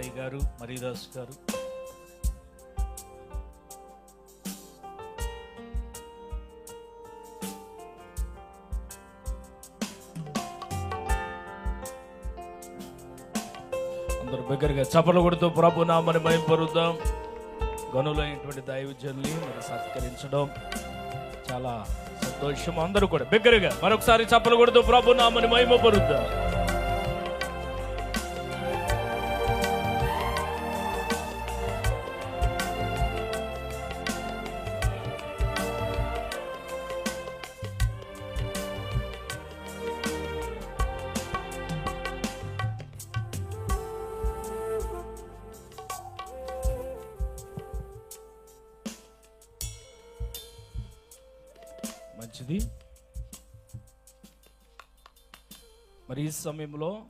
వెంకయ్య గారు మరీదాస్ గారు. అందరు దగ్గరగా చప్పలు కొడుతూ ప్రభు నామని భయపరుద్దాం. గనులైనటువంటి దైవజన్ని మరి సత్కరించడం చాలా సంతోషం. అందరూ కూడా బిగ్గరగా మరొకసారి చప్పలు కొడుతూ ప్రభు నామని మహిమ పరుద్దాం మంచిది. మరి ఈ సమయంలో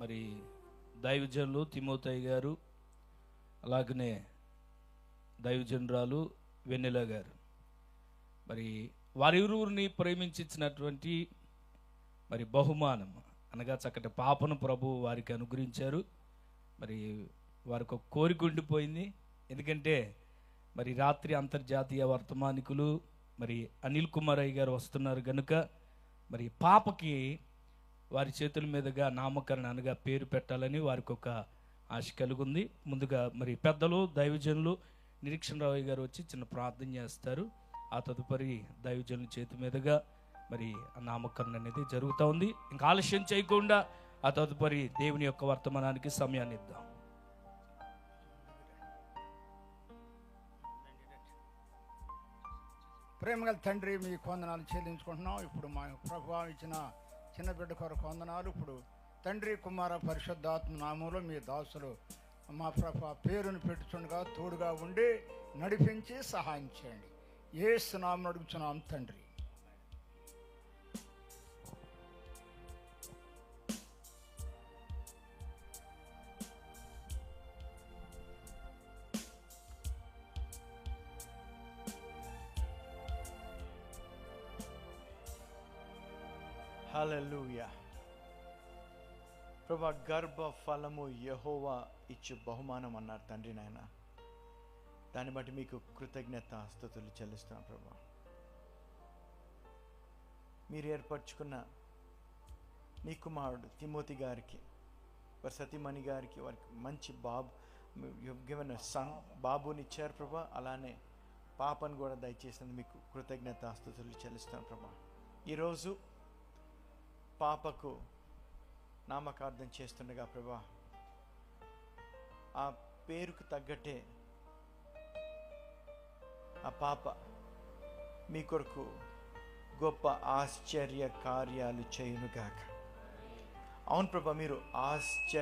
మరి దైవజనులు తిమోతయ్య గారు అలాగనే దైవజనురాలు వెన్నెల గారు. మరి వారిరువురిని ప్రేమించినటువంటి మరి బహుమానం అనగా చక్కటి పాపను ప్రభు వారికి అనుగ్రహించారు. మరి వారికి ఒక కోరిక ఉండిపోయింది. ఎందుకంటే మరి రాత్రి అంతర్జాతీయ వర్తమానికులు మరి అనిల్ కుమార్ అయ్య గారు వస్తున్నారు కనుక మరి పాపకి వారి చేతుల మీదుగా నామకరణ అనగా పేరు పెట్టాలని వారికి ఒక ఆశ కలుగుంది. ముందుగా మరి పెద్దలు దైవజనులు నిరీక్షణ రావు గారు వచ్చి చిన్న ప్రార్థన చేస్తారు. ఆ తదుపరి దైవజనుల చేతి మీదుగా మరి ఆ నామకరణ అనేది జరుగుతూ ఉంది. ఇంకా ఆలస్యం చేయకుండా ఆ తదుపరి దేవుని యొక్క వర్తమానానికి సమయాన్ని ఇద్దాం. ప్రేమగల తండ్రి మీ కొందనాలు చెల్లించుకుంటున్నాం. ఇప్పుడు మా ప్రభావం ఇచ్చిన చిన్న బిడ్డ కొరకు కొందనాలు ఇప్పుడు తండ్రి కుమార పరిశుద్ధాత్మ నామంలో మీ దాసులు మా ప్రభా పేరును పెట్టుచుండగా తోడుగా ఉండి నడిపించి సహాయం చేయండి. ఏ సునామం అడుగుతున్నాం తండ్రి. హల్లెలూయా ప్రభా గర్భ ఫలము యహోవా ఇచ్చు బహుమానం అన్నారు తండ్రి నాయన. దాన్ని బట్టి మీకు కృతజ్ఞత స్థుతులు చెల్లిస్తున్నాం ప్రభా. మీరు ఏర్పరచుకున్న నీ కుమారుడు తిమోతి గారికి వారి సతీమణి గారికి వారికి మంచి బాబు గివెన్ సన్ బాబునిచ్చారు ప్రభా. అలానే పాపను కూడా దయచేసినందుకు మీకు కృతజ్ఞత స్థుతులు చెల్లిస్తున్నాను ప్రభా. ఈరోజు పాపకు నామకార్థం చేస్తుండగా ప్రభా ఆ పేరుకు తగ్గట్టే ఆ పాప మీ కొరకు గొప్ప ఆశ్చర్య కార్యాలు చేయునుగాక. అవును ప్రభా మీరు ఆశ్చర్య